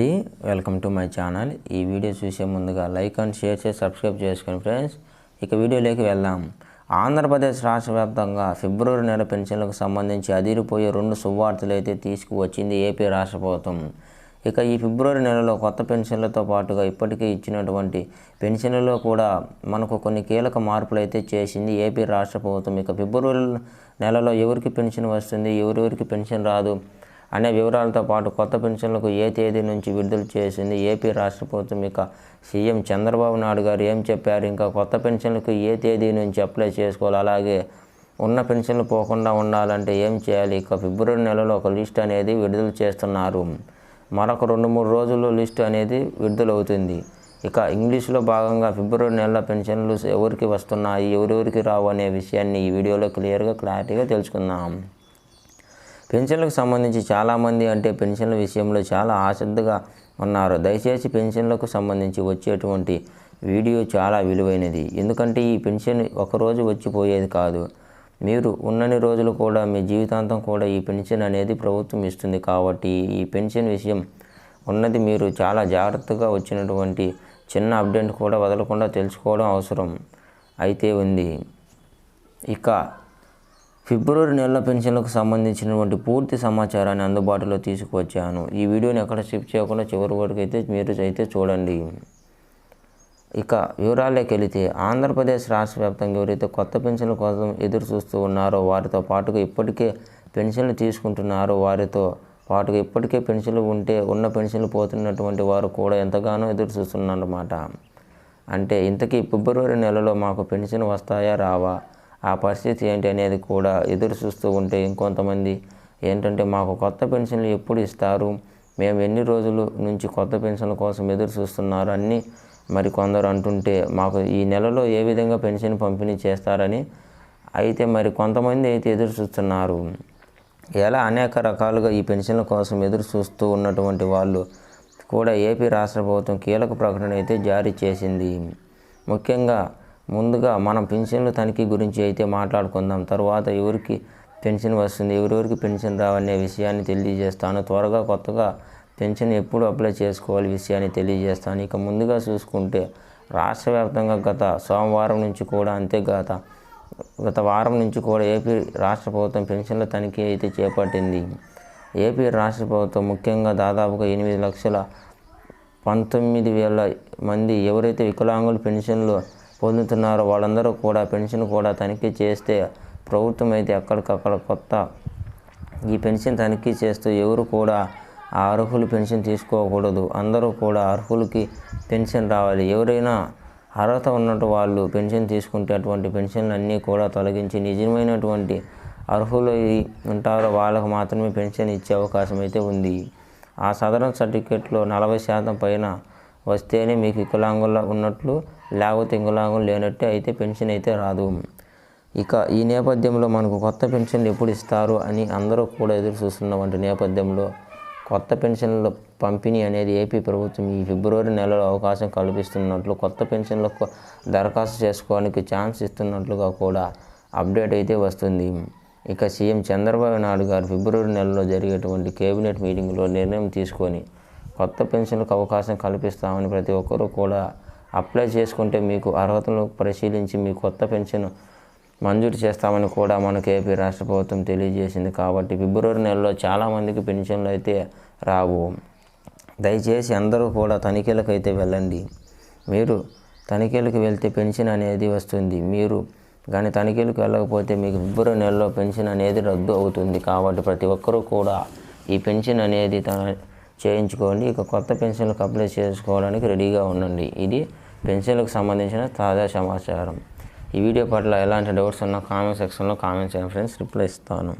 అండి. Welcome to my channel ఈ video చూసే ముందుగా లైక్ అండ్ షేర్ చేసి సబ్స్క్రైబ్ చేసుకోండి ఫ్రెండ్స్ ఇక వీడియోలోకి వెళ్దాం. ఆంధ్రప్రదేశ్ రాష్ట్ర వ్యాప్తంగా ఫిబ్రవరి నెల పెన్షన్లకు సంబంధించి అదిరిపోయే రెండు సువార్తలు అయితే తీసుకువచ్చింది ఏపీ రాష్ట్ర ప్రభుత్వం. ఇక ఈ ఫిబ్రవరి నెలలో కొత్త పెన్షన్లతో పాటుగా ఇప్పటికే ఇచ్చినటువంటి పెన్షన్లలో కూడా మనకు కొన్ని కీలక మార్పులు అయితే చేసింది ఏపీ రాష్ట్ర ప్రభుత్వం. ఇక ఫిబ్రవరి నెలలో ఎవరికి పెన్షన్ వస్తుంది ఎవరెవరికి పెన్షన్ రాదు అనే వివరాలతో పాటు కొత్త పెన్షన్లకు ఏ తేదీ నుంచి విడుదల చేసింది ఏపీ రాష్ట్ర ప్రభుత్వం? ఇక సీఎం చంద్రబాబు నాయుడు గారు ఏం చెప్పారు? ఇంకా కొత్త పెన్షన్లకు ఏ తేదీ నుంచి అప్లై చేసుకోవాలి? అలాగే ఉన్న పెన్షన్లు పోకుండా ఉండాలంటే ఏం చేయాలి? ఇక ఫిబ్రవరి నెలలో ఒక లిస్ట్ అనేది విడుదల చేస్తున్నారు. మరొక రెండు మూడు రోజుల్లో లిస్ట్ అనేది విడుదలవుతుంది. ఇక ఇంగ్లీష్లో భాగంగా ఫిబ్రవరి నెల పెన్షన్లు ఎవరికి వస్తున్నాయి? ఎవరెవరికి రావు అనే విషయాన్ని ఈ వీడియోలో క్లియర్గా క్లారిటీగా తెలుసుకుందాం. పెన్షన్లకు సంబంధించి చాలామంది అంటే పెన్షన్ల విషయంలో చాలా ఆసక్తిగా ఉన్నారు. దయచేసి పెన్షన్లకు సంబంధించి వచ్చేటువంటి వీడియో చాలా విలువైనది. ఎందుకంటే ఈ పెన్షన్ ఒకరోజు వచ్చిపోయేది కాదు. మీరు ఉన్నన్ని రోజులు కూడా మీ జీవితాంతం కూడా ఈ పెన్షన్ అనేది ప్రభుత్వం ఇస్తుంది కాబట్టి ఈ పెన్షన్ విషయం ఉన్నది మీరు చాలా జాగ్రత్తగా వచ్చినటువంటి చిన్న అప్డేట్ కూడా వదలకుండా తెలుసుకోవడం అవసరం. అయితే ఉంది. ఇక ఫిబ్రవరి నెల పెన్షన్లకు సంబంధించినటువంటి పూర్తి సమాచారాన్ని అందుబాటులో తీసుకువచ్చాను. ఈ వీడియోని ఎక్కడ స్కిప్ చేయకుండా చివరి వరకు అయితే మీరు అయితే చూడండి. ఇక వివరాల్లోకి వెళితే ఆంధ్రప్రదేశ్ రాష్ట్ర వ్యాప్తంగా ఎవరైతే కొత్త పెన్షన్ల కోసం ఎదురు చూస్తూ ఉన్నారో వారితో పాటుగా ఇప్పటికే పెన్షన్లు తీసుకుంటున్నారో. వారితో పాటుగా ఇప్పటికే పెన్షన్లు ఉంటే ఉన్న పెన్షన్లు పోతున్నటువంటి వారు కూడా ఎంతగానో ఎదురు చూస్తున్నారన్నమాట. అంటే ఇంతకీ ఫిబ్రవరి నెలలో మాకు పెన్షన్ వస్తాయా రావా? ఆ పరిస్థితి ఏంటి అనేది కూడా ఎదురు చూస్తూ ఉంటే ఇంకొంతమంది ఏంటంటే మాకు కొత్త పెన్షన్లు ఎప్పుడు ఇస్తారు? మేము ఎన్ని రోజుల నుంచి కొత్త పెన్షన్ల కోసం ఎదురు చూస్తున్నారు? అన్ని మరి కొందరు అంటుంటే మాకు ఈ నెలలో ఏ విధంగా పెన్షన్ పంపిణీ చేస్తారని అయితే మరి కొంతమంది అయితే ఎదురు చూస్తున్నారు. ఎలా అనేక రకాలుగా ఈ పెన్షన్ల కోసం ఎదురు చూస్తూ ఉన్నటువంటి వాళ్ళు కూడా ఏపీ రాష్ట్ర ప్రభుత్వం కీలక ప్రకటన అయితే జారీ చేసింది. ముఖ్యంగా ముందుగా మనం పెన్షన్ల తనిఖీ గురించి అయితే మాట్లాడుకుందాం. తర్వాత ఎవరికి పెన్షన్ వస్తుంది ఎవరెవరికి పెన్షన్ రావనే విషయాన్ని తెలియజేస్తాను. త్వరగా కొత్తగా పెన్షన్ ఎప్పుడు అప్లై చేసుకోవాలి విషయాన్ని తెలియజేస్తాను. ఇక ముందుగా చూసుకుంటే రాష్ట్ర వ్యాప్తంగా గత సోమవారం నుంచి కూడా అంతే గత గత వారం నుంచి కూడా ఏపీ రాష్ట్ర ప్రభుత్వం పెన్షన్ల తనిఖీ అయితే చేపట్టింది. ఏపీ రాష్ట్ర ప్రభుత్వం ముఖ్యంగా దాదాపుగా ఎనిమిది లక్షల పంతొమ్మిది వేల మంది ఎవరైతే వికలాంగులు పెన్షన్లు పొందుతున్నారో. వాళ్ళందరూ కూడా పెన్షన్ కూడా తనిఖీ చేస్తే ప్రభుత్వం అయితే ఎక్కడికక్కడ కొత్త ఈ పెన్షన్ తనిఖీ చేస్తూ ఎవరు కూడా ఆ అర్హులు పెన్షన్ తీసుకోకూడదు. అందరూ కూడా అర్హులకి పెన్షన్ రావాలి. ఎవరైనా అర్హత ఉన్నట్టు వాళ్ళు పెన్షన్ తీసుకుంటే అటువంటి పెన్షన్లు అన్నీ కూడా తొలగించి నిజమైనటువంటి అర్హులు ఉంటారో వాళ్ళకు మాత్రమే పెన్షన్ ఇచ్చే అవకాశం అయితే ఉంది. ఆ సదరన్ సర్టిఫికేట్లో నలభై శాతం పైన వస్తేనే మీకు వికలాంగుల ఉన్నట్లు లేకపోతే వికలాంగులు లేనట్టే అయితే పెన్షన్ అయితే రాదు. ఇక ఈ నేపథ్యంలో మనకు కొత్త పెన్షన్లు ఎప్పుడు ఇస్తారు అని అందరూ కూడా ఎదురు చూస్తున్నటువంటి నేపథ్యంలో కొత్త పెన్షన్ల పంపిణీ అనేది ఏపీ ప్రభుత్వం ఈ ఫిబ్రవరి నెలలో అవకాశం కల్పిస్తున్నట్లు కొత్త పెన్షన్లకు దరఖాస్తు చేసుకోవడానికి ఛాన్స్ ఇస్తున్నట్లుగా కూడా అప్డేట్ అయితే వస్తుంది. ఇక సీఎం చంద్రబాబు నాయుడు గారు ఫిబ్రవరి నెలలో జరిగేటువంటి కేబినెట్ మీటింగ్లో నిర్ణయం తీసుకొని కొత్త పెన్షన్లకు అవకాశం కల్పిస్తామని ప్రతి ఒక్కరూ కూడా అప్లై చేసుకుంటే మీకు అర్హతను పరిశీలించి మీ కొత్త పెన్షన్ మంజూరు చేస్తామని కూడా మనకు ఏపీ రాష్ట్ర ప్రభుత్వం తెలియజేసింది. కాబట్టి ఫిబ్రవరి నెలలో చాలామందికి పెన్షన్లు అయితే రావు. దయచేసి అందరూ కూడా తనిఖీలకు అయితే వెళ్ళండి. మీరు తనిఖీలకు వెళ్తే పెన్షన్ అనేది వస్తుంది. మీరు కానీ తనిఖీలకు వెళ్ళకపోతే మీకు ఫిబ్రవరి నెలలో పెన్షన్ అనేది రద్దు అవుతుంది. కాబట్టి ప్రతి ఒక్కరూ కూడా ఈ పెన్షన్ అనేది తన చేయించుకోండి. ఇక కొత్త పెన్షన్లకు అప్లై చేసుకోవడానికి రెడీగా ఉండండి. ఇది పెన్షన్లకు సంబంధించిన తాజా సమాచారం. ఈ వీడియో పట్ల ఎలాంటి డౌట్స్ ఉన్నా కామెంట్ సెక్షన్లో కామెంట్ చేయండి ఫ్రెండ్స్. రిప్లై ఇస్తాను.